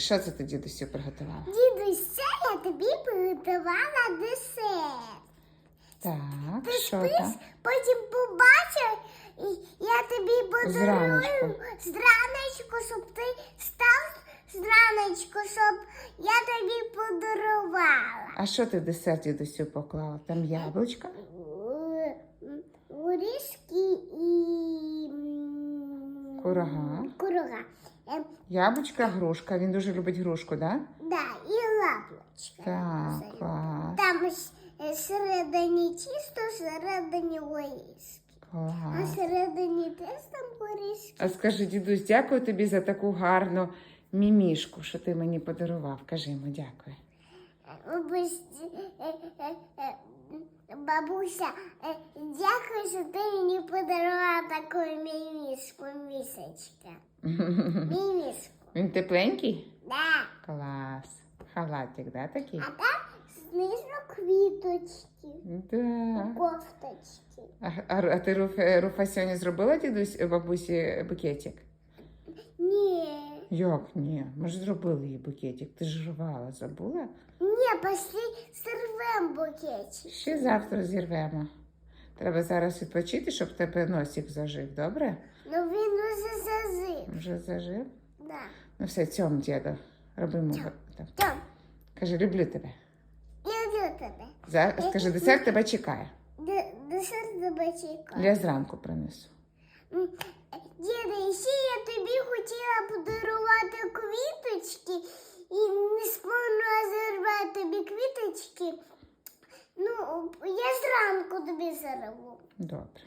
Що це ти дідусю приготувала? Дідусь, я тобі приготувала десерт. Так, Ти що спиш, там? потім побачив, і я тобі подарую Зраночку. зраночку, щоб ти став зраночку, щоб я тобі подарувала. А що ти в десерт дідусю поклала? Там яблучка? Е, м, Горішки і Курага. Курага. Е, Яблучка, грушка. Він дуже любить грушку, да? да, і лаплочка. Так, клас. Там е, всередині тісто, всередині горішки. А Клас. всередині теж там горішки. А скажи, дідусь, дякую тобі за таку гарну мімішку, що ти мені подарував. Кажи йому дякую. Е, е, Бабуся, дякую, що ти мені подарувала таку мімішку, місочка. Мімішку. Він тепленький? Да. Клас. Халатик, да, такий? А там знизу квіточки, Да. кофточки. А, а, а ти Руф, Руфа сьогодні зробила дідусь бабусі букетик? Ні. Як ні? Ми ж зробили їй букетик. Ти ж рвала, забула? Ні, пошли сорвем букетик. Ще завтра зірвемо. Треба зараз відпочити, щоб тебе носик зажив, добре? Ну він уже зазив. Вже зажив? Да. Ну все, цьому діду. Робимо. Цьом. там. Тьом, Кажи, люблю тебе. я люблю тебе. За... Скажи, десерт тебе чекає. Д- Десерт за бачика. Я зранку принесу. Діда, ще я тобі хотіла подарувати квіточки і не спомнила зірвати тобі квіточки. Я зранку тобі зарву. Добре.